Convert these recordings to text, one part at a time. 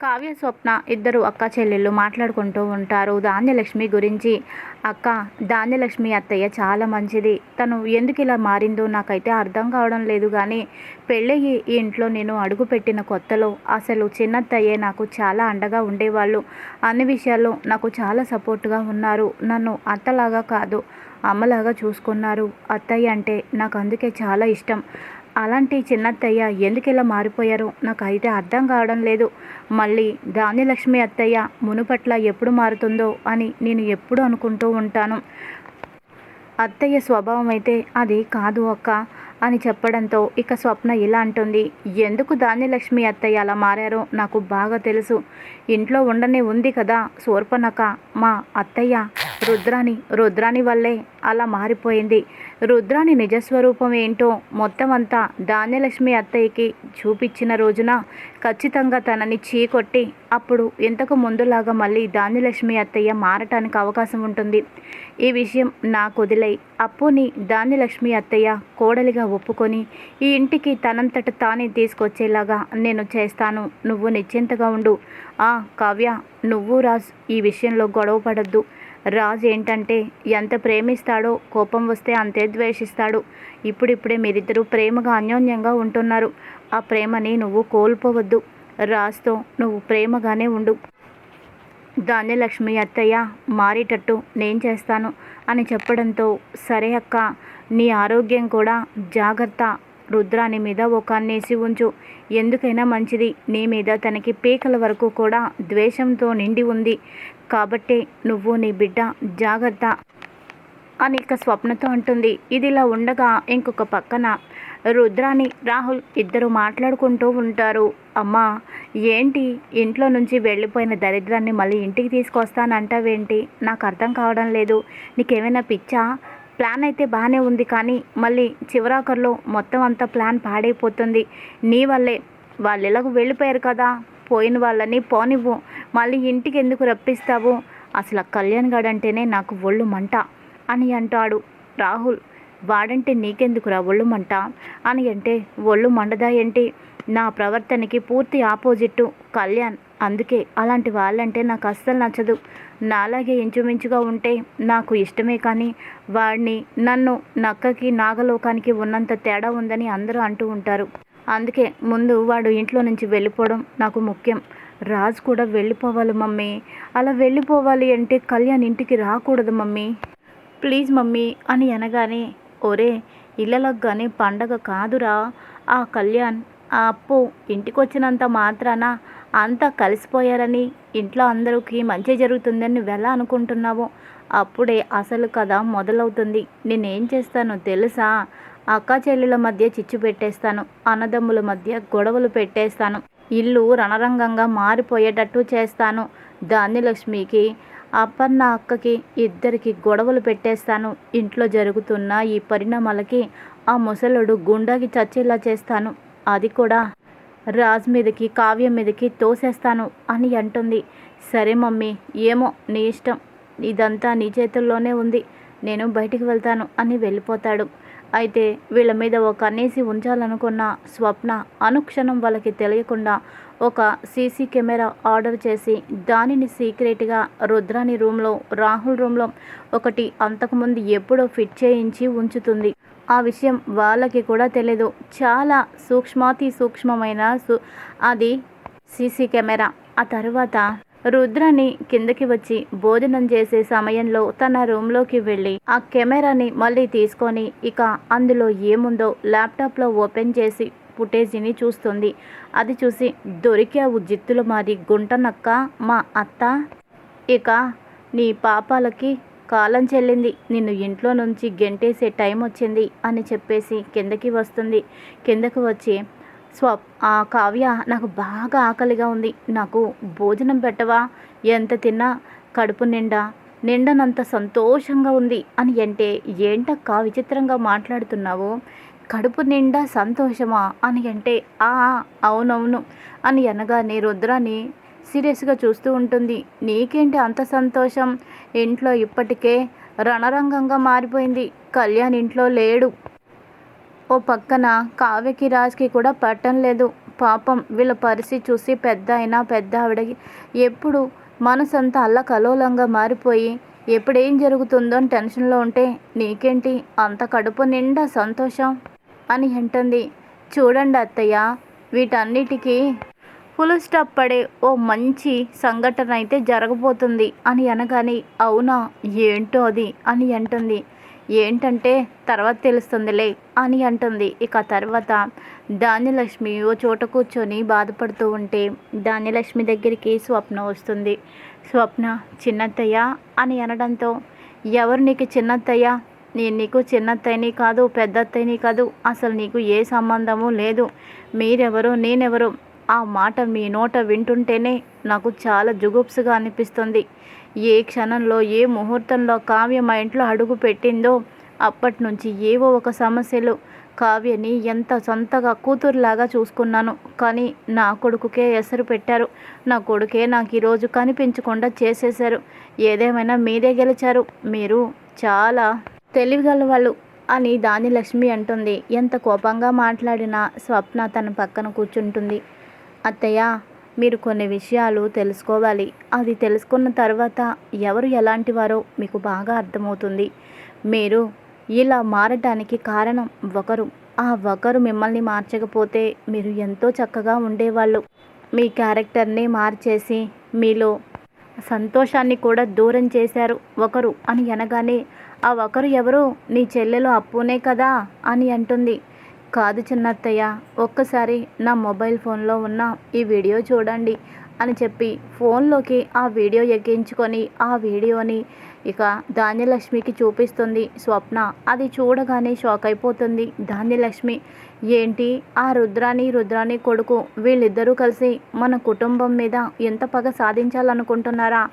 కావ్య స్వప్న ఇద్దరు అక్క చెల్లెళ్ళు మాట్లాడుకుంటూ ఉంటారు. ధాన్యలక్ష్మి గురించి అక్క ధాన్యలక్ష్మి అత్తయ్య చాలా మంచిది. తను ఎందుకు ఇలా మారిందో నాకైతే అర్థం కావడం లేదు కానీ పెళ్ళయ్యి ఈ ఇంట్లో నేను అడుగుపెట్టిన కొత్తలో అసలు చిన్నత్తయ్యే నాకు చాలా అండగా ఉండేవాళ్ళు. అన్ని విషయాల్లో నాకు చాలా సపోర్ట్గా ఉన్నారు. నన్ను అత్తలాగా కాదు అమ్మలాగా చూసుకున్నారు. అత్తయ్య అంటే నాకు అందుకే చాలా ఇష్టం. అలాంటి చిన్నత్తయ్య ఎందుకు ఇలా మారిపోయారో నాకు అయితే అర్థం కావడం లేదు. మళ్ళీ ధాన్యలక్ష్మి అత్తయ్య మునుపట్ల ఎప్పుడు మారుతుందో అని నేను ఎప్పుడు అనుకుంటూ ఉంటాను. అత్తయ్య స్వభావం అయితే అది కాదు అక్క అని చెప్పడంతో ఇక స్వప్న ఇలా అంటుంది. ఎందుకు ధాన్యలక్ష్మి అత్తయ్య అలా మారారో నాకు బాగా తెలుసు. ఇంట్లో ఉండనే ఉంది కదా శూర్పణక మా అత్తయ్య రుద్రాని రుద్రాని వల్లే అలా మారిపోయింది. రుద్రాని నిజస్వరూపం ఏంటో మొత్తం అంతా ధాన్యలక్ష్మి అత్తయ్యకి చూపించిన రోజున ఖచ్చితంగా తనని చీకొట్టి అప్పుడు ఇంతకు ముందులాగా మళ్ళీ ధాన్యలక్ష్మి అత్తయ్య మారటానికి అవకాశం ఉంటుంది. ఈ విషయం నాకు వదిలై అప్పుని ధాన్యలక్ష్మి అత్తయ్య కోడలిగా ఒప్పుకొని ఈ ఇంటికి తనంతట తానే తీసుకొచ్చేలాగా నేను చేస్తాను. నువ్వు నిశ్చింతగా ఉండు. ఆ కావ్య నువ్వు రాజ్ ఈ విషయంలో గొడవ పడద్దు రాజు ఏంటంటే ఎంత ప్రేమిస్తాడో కోపం వస్తే అంతే ద్వేషిస్తాడు. ఇప్పుడిప్పుడే మీరిద్దరూ ప్రేమగా అన్యోన్యంగా ఉంటున్నారు. ఆ ప్రేమని నువ్వు కోల్పోవద్దు. రాజుతో నువ్వు ప్రేమగానే ఉండు. ధాన్యలక్ష్మి అత్తయ్య మారేటట్టు నేను చేస్తాను అని చెప్పడంతో సరే అక్క నీ ఆరోగ్యం కూడా జాగ్రత్త. రుద్రాని మీద ఒక అన్నేసి ఉంచు. ఎందుకైనా మంచిది. నీ మీద తనకి పీకల వరకు కూడా ద్వేషంతో నిండి ఉంది. కాబట్టి నువ్వు నీ బిడ్డ జాగ్రత్త అని ఇక స్వప్నతో అంటుంది. ఇదిలా ఉండగా ఇంకొక పక్కన రుద్రాని రాహుల్ ఇద్దరు మాట్లాడుకుంటూ ఉంటారు. అమ్మా ఏంటి? ఇంట్లో నుంచి వెళ్ళిపోయిన దరిద్రాన్ని మళ్ళీ ఇంటికి తీసుకొస్తానంటావేంటి? నాకు అర్థం కావడం లేదు. నీకేమైనా పిచ్చా? ప్లాన్ అయితే బాగానే ఉంది కానీ మళ్ళీ చివరాఖర్లో మొత్తం అంతా ప్లాన్ పాడైపోతుంది. నీ వల్లే. వాళ్ళు ఎలాగో వెళ్ళిపోయారు కదా. పోయిన వాళ్ళని పోనివ్వు. మళ్ళీ ఇంటికి ఎందుకు రప్పిస్తావు? అసలు కళ్యాణ్ గాడు అంటేనే నాకు ఒళ్ళు మంట అని అంటాడు. రాహుల్ వాడంటే నీకెందుకురా ఒళ్ళు మంట? అని అంటే ఒళ్ళు మండదా ఏంటి? నా ప్రవర్తనకి పూర్తి ఆపోజిట్టు కళ్యాణ్. అందుకే అలాంటి వాళ్ళంటే నాకు అస్సలు నచ్చదు. నాలాగే ఇంచుమించుగా ఉంటే నాకు ఇష్టమే కానీ వాడిని నన్ను నక్కకి నాగలోకానికి ఉన్నంత తేడా ఉందని అందరూ అంటూ ఉంటారు. అందుకే ముందు వాడు ఇంట్లో నుంచి వెళ్ళిపోవడం నాకు ముఖ్యం. రాజ్ కూడా వెళ్ళిపోవాలి మమ్మీ. అలా వెళ్ళిపోవాలి అంటే కళ్యాణ్ ఇంటికి రాకూడదు మమ్మీ. ప్లీజ్ మమ్మీ అని అనగానే ఒరే ఇళ్ళలకు పండగ కాదురా. ఆ కళ్యాణ్ ఆ అప్పు ఇంటికి వచ్చినంత మాత్రాన అంతా కలిసిపోయారని ఇంట్లో అందరికీ మంచి జరుగుతుందని నువ్వు అనుకుంటున్నావో? అప్పుడే అసలు కథ మొదలవుతుంది. నేనేం చేస్తానో తెలుసా? అక్క చెల్లెల మధ్య చిచ్చు పెట్టేస్తాను అన్నదమ్ముల మధ్య గొడవలు పెట్టేస్తాను ఇల్లు రణరంగంగా మారిపోయేటట్టు చేస్తాను. ధాన్యలక్ష్మికి అప్పన్న అక్కకి ఇద్దరికి గొడవలు పెట్టేస్తాను. ఇంట్లో జరుగుతున్న ఈ పరిణామాలకి ఆ ముసలుడు గుండాకి చచ్చేలా చేస్తాను. అది కూడా రాజ్ మీదకి కావ్యం మీదకి తోసేస్తాను అని అంటుంది. సరే మమ్మీ ఏమో నీ ఇష్టం. ఇదంతా నీ చేతుల్లోనే ఉంది. నేను బయటికి వెళ్తాను అని వెళ్ళిపోతాడు. అయితే వీళ్ళ మీద ఒక అనేసి ఉంచాలనుకున్న స్వప్న అనుక్షణం వాళ్ళకి తెలియకుండా ఒక సీసీ కెమెరా ఆర్డర్ చేసి దానిని సీక్రెట్గా రుద్రాని రూమ్లో రాహుల్ రూమ్లో ఒకటి అంతకుముందు ఎప్పుడో ఫిట్ చేయించి ఉంచుతుంది. ఆ విషయం వాళ్ళకి కూడా తెలియదు చాలా సూక్ష్మాతి సూక్ష్మమైన సూ అది సీసీ కెమెరా. ఆ తర్వాత రుద్రని కిందకి వచ్చి భోజనం చేసే సమయంలో తన రూమ్లోకి వెళ్ళి ఆ కెమెరాని మళ్ళీ తీసుకొని ఇక అందులో ఏముందో ల్యాప్టాప్లో ఓపెన్ చేసి ఫుటేజీని చూస్తుంది. అది చూసి దొరికే జిత్తులు మాది గుంటనక్క మా అత్త. ఇక నీ పాపాలకి కాలం చెల్లింది. నిన్ను ఇంట్లో నుంచి గెంటేసే టైం వచ్చింది అని చెప్పేసి కిందకి వస్తుంది. కిందకు వచ్చి స్వప్ ఆ కావ్య నాకు బాగా ఆకలిగా ఉంది. నాకు భోజనం పెట్టవా? ఎంత తిన్నా? కడుపు నిండా? నిండనంత సంతోషంగా ఉంది అని అంటే ఏంటక్క విచిత్రంగా మాట్లాడుతున్నావు? కడుపు నిండా సంతోషమా? అని అంటే ఆ అవునవును అని అనగానే రుద్రాని సీరియస్గా చూస్తూ ఉంటుంది. నీకేంటి అంత సంతోషం? ఇంట్లో ఇప్పటికే రణరంగంగా మారిపోయింది. కళ్యాణ్ ఇంట్లో లేడు. ఓ పక్కన కావ్యకి రాజ్కి కూడా పట్టం లేదు. పాపం వీళ్ళ పరిస్థితి చూసి పెద్ద అయినా పెద్ద ఆవిడకి ఎప్పుడు మనసంతా అల్లకలోలంగా మారిపోయి ఎప్పుడు ఏం జరుగుతుందో అని టెన్షన్లో ఉంటే నీకేంటి? అంత కడుపు నిండా సంతోషం? అని అంటుంది. చూడండి అత్తయ్య వీటన్నిటికీ ఫుల్ స్టాప్ పడే ఓ మంచి సంఘటన అయితే జరగబోతుంది అని అనగానే అవునా? ఏంటో అది? అని అంటుంది. ఏంటంటే తర్వాత తెలుస్తుందిలే అని అంటుంది. ఇక తర్వాత ధాన్యలక్ష్మి ఓ చోట కూర్చొని బాధపడుతూ ఉంటే ధాన్యలక్ష్మి దగ్గరికి స్వప్న వస్తుంది. స్వప్న చిన్నత్తయ్య అని అనడంతో ఎవరు నీకు చిన్నత్తయ్య? నేను నీకు చిన్నత్తయ్యని కాదు పెద్దత్తయ్యని కాదు. అసలు నీకు ఏ సంబంధము లేదు. మీరెవరు నేనెవరు. ఆ మాట మీ నోట వింటుంటేనే నాకు చాలా జుగుప్సుగా అనిపిస్తుంది. ఏ క్షణంలో ఏ ముహూర్తంలో కావ్య మా ఇంట్లో అడుగు పెట్టిందో అప్పటి నుంచి ఏవో ఒక సమస్యలు. కావ్యని ఎంత సొంతగా కూతురులాగా చూసుకున్నాను. కానీ నా కొడుకుకే ఎసరు పెట్టారు. నా కొడుకే నాకు ఈరోజు కనిపించకుండా చేసేశారు. ఏదేమైనా మీదే గెలిచారు. మీరు చాలా తెలివిగలవాళ్ళు వాళ్ళు అని లక్ష్మి అంటుంది. ఎంత కోపంగా మాట్లాడినా స్వప్న తన పక్కన కూర్చుంటుంది. అత్తయ్య మీరు కొన్ని విషయాలు తెలుసుకోవాలి. అది తెలుసుకున్న తర్వాత ఎవరు ఎలాంటి వారో మీకు బాగా అర్థమవుతుంది. మీరు ఇలా మారటానికి కారణం ఒకరు. ఆ ఒకరు మిమ్మల్ని మార్చకపోతే మీరు ఎంతో చక్కగా ఉండేవాళ్ళు. మీ క్యారెక్టర్ని మార్చేసి మీలో సంతోషాన్ని కూడా దూరం చేశారు ఒకరు అని అనగానే ఆ ఒకరు ఎవరు? నీ చెల్లెలు అప్పునే కదా? అని అంటుంది. కాదు చిన్నత్తయ్య ఒక్కసారి నా మొబైల్ ఫోన్లో ఉన్న ఈ వీడియో చూడండి అని చెప్పి ఫోన్లోకి ఆ వీడియో ఎక్కించుకొని ఆ వీడియోని ఇక ధాన్యలక్ష్మికి చూపిస్తుంది స్వప్న. అది చూడగానే షాక్ అయిపోతుంది. ధాన్యలక్ష్మి ఏంటి ఆ రుద్రాని రుద్రాని కొడుకు వీళ్ళిద్దరూ కలిసి మన కుటుంబం మీద ఎంత పగ సాధించాలనుకుంటున్నారా?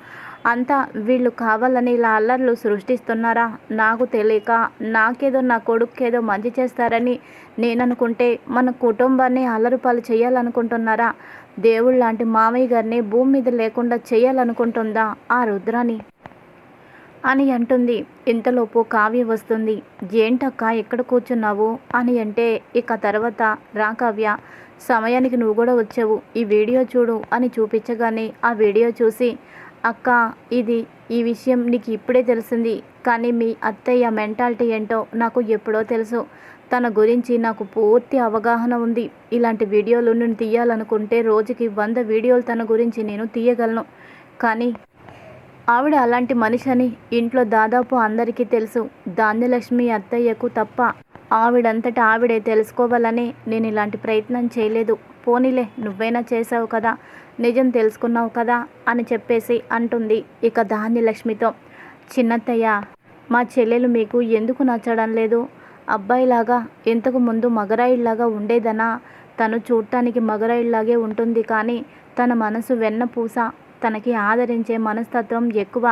అంతా వీళ్ళు కావాలని ఇలా అల్లర్లు సృష్టిస్తున్నారా? నాకు తెలియక నాకేదో నా కొడుకేదో మంచి చేస్తారని నేను అనుకుంటే మన కుటుంబాన్ని అల్లరిపాలు చేయాలనుకుంటున్నారా? దేవుళ్ళ లాంటి మామయ్య గారిని భూమి మీద లేకుండా చేయాలనుకుంటుందా ఆ రుద్రాని? అని అంటుంది. ఇంతలోపు కావ్య వస్తుంది. ఏంటక్క ఎక్కడ కూర్చున్నావు? అని అంటే ఇక తర్వాత రా కావ్య సమయానికి నువ్వు కూడా వచ్చావు. ఈ వీడియో చూడు అని చూపించగానే ఆ వీడియో చూసి అక్క ఇది ఈ విషయం నీకు ఇప్పుడే తెలిసింది. కానీ మీ అత్తయ్య మెంటాలిటీ ఏంటో నాకు ఎప్పుడో తెలుసు. తన గురించి నాకు పూర్తి అవగాహన ఉంది. ఇలాంటి వీడియోలు నేను తీయాలనుకుంటే రోజుకి వంద వీడియోలు తన గురించి నేను తీయగలను. కానీ ఆవిడ అలాంటి మనిషి అని ఇంట్లో దాదాపు అందరికీ తెలుసు. ధాన్యలక్ష్మి అత్తయ్యకు తప్ప ఆవిడంతటా ఆవిడే తెలుసుకోవాలని నేను ఇలాంటి ప్రయత్నం చేయలేదు. పోనీలే నువ్వైనా చేసావు కదా. నిజం తెలుసుకున్నావు కదా అని చెప్పేసి అంటుంది. ఇక ధాన్యలక్ష్మితో చిన్నత్తయ్య మా చెల్లెలు మీకు ఎందుకు నచ్చడం లేదు? అబ్బాయిలాగా ఇంతకు ముందు మగరాయిల్లాగా ఉండేదనా? తను చూడటానికి మగరాయిల్లాగే ఉంటుంది కానీ తన మనసు వెన్నపూస తనకి ఆదరించే మనస్తత్వం ఎక్కువ.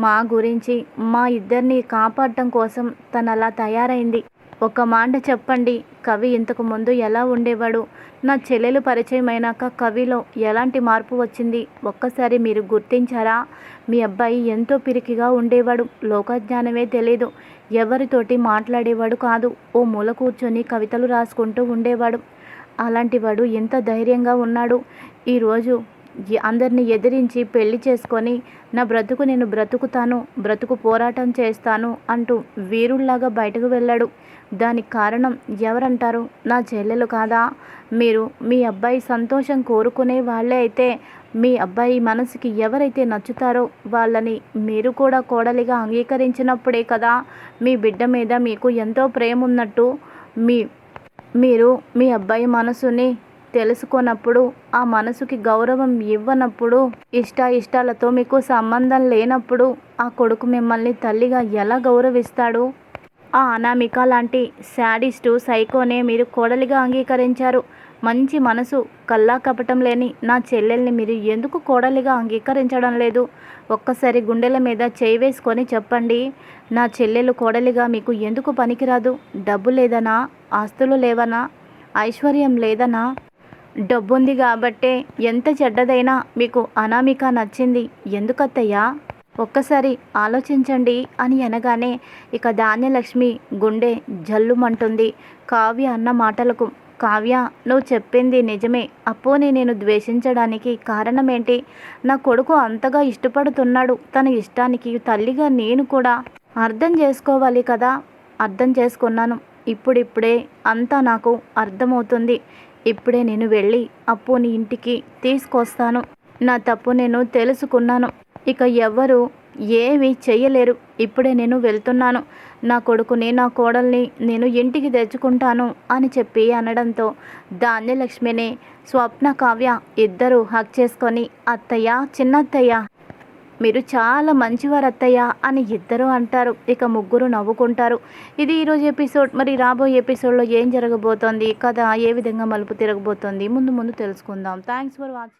మా గురించి మా ఇద్దరిని కాపాడటం కోసం తను అలా తయారైంది. ఒక మాట చెప్పండి. కవి ఇంతకు ముందు ఎలా ఉండేవాడు? నా చెల్లెలు పరిచయం అయినాక కవిలో ఎలాంటి మార్పు వచ్చింది? ఒక్కసారి మీరు గుర్తించారా? మీ అబ్బాయి ఎంతో పిరికిగా ఉండేవాడు. లోకజ్ఞానమే తెలియదు ఎవరితోటి మాట్లాడేవాడు కాదు. ఓ మూల కూర్చొని కవితలు రాసుకుంటూ ఉండేవాడు. అలాంటి వాడు ఎంత ధైర్యంగా ఉన్నాడు. ఈరోజు అందరిని ఎదిరించి పెళ్ళి చేసుకొని నా బ్రతుకు నేను బ్రతుకుతాను బ్రతుకు పోరాటం చేస్తాను అంటూ వీరుల్లాగా బయటకు వెళ్ళాడు. దానికి కారణం ఎవరంటారు? నా చెల్లెలు కాదా? మీరు మీ అబ్బాయి సంతోషం కోరుకునే వాళ్ళే అయితే మీ అబ్బాయి మనసుకి ఎవరైతే నచ్చుతారో వాళ్ళని మీరు కూడా కోడలిగా అంగీకరించినప్పుడే కదా మీ బిడ్డ మీద మీకు ఎంతో ప్రేమ ఉన్నట్టు మీ మీరు మీ అబ్బాయి మనసుని తెలుసుకున్నప్పుడు ఆ మనసుకి గౌరవం ఇవ్వనప్పుడు ఇష్ట ఇష్టాలతో మీకు సంబంధం లేనప్పుడు ఆ కొడుకు మిమ్మల్ని తల్లిగా ఎలా గౌరవిస్తాడు? ఆ అనామిక లాంటి శాడిస్టు సైకోనే మీరు కోడలిగా అంగీకరించారు. మంచి మనసు కల్లా కపటం లేని నా చెల్లెల్ని మీరు ఎందుకు కోడలిగా అంగీకరించడం లేదు? ఒక్కసారి గుండెల మీద చేయి వేసుకొని చెప్పండి. నా చెల్లెలు కోడలిగా మీకు ఎందుకు పనికిరాదు? డబ్బు లేదనా? ఆస్తులు లేవనా? ఐశ్వర్యం లేదనా? డబ్బుంది కాబట్టే ఎంత చెడ్డదైనా మీకు అనామిక నచ్చింది. ఎందుకత్తయ్యా? ఒక్కసారి ఆలోచించండి అని అనగానే ఇక ధాన్యలక్ష్మి గుండె జల్లుమంటుంది. కావ్య అన్న మాటలకు కావ్య నువ్వు చెప్పింది నిజమే. అప్పుని నేను ద్వేషించడానికి కారణం ఏంటి నా కొడుకు అంతగా ఇష్టపడుతున్నాడు. తన ఇష్టానికి తల్లిగా నేను కూడా అర్థం చేసుకోవాలి కదా? అర్థం చేసుకున్నాను. ఇప్పుడిప్పుడే అంతా నాకు అర్థమవుతుంది. ఇప్పుడే నేను వెళ్ళి అప్పుని ఇంటికి తీసుకొస్తాను. నా తప్పు నేను తెలుసుకున్నాను. ఇక ఎవ్వరు ఏమీ చెయ్యలేరు. ఇప్పుడే నేను వెళ్తున్నాను. నా కొడుకుని నా కోడల్ని నేను ఇంటికి తెచ్చుకుంటాను అని చెప్పి అనడంతో ధాన్యలక్ష్మిని స్వప్న కావ్య ఇద్దరూ హక్ చేసుకొని అత్తయ్య చిన్నత్తయ్య మీరు చాలా మంచివారు అత్తయ్య అని ఇద్దరు అంటారు. ఇక ముగ్గురు నవ్వుకుంటారు. ఇది ఈరోజు ఎపిసోడ్. మరి రాబోయే ఎపిసోడ్లో ఏం జరగబోతోంది? కథ ఏ విధంగా మలుపు తిరగబోతోంది? ముందు ముందు తెలుసుకుందాం. Thanks for watching.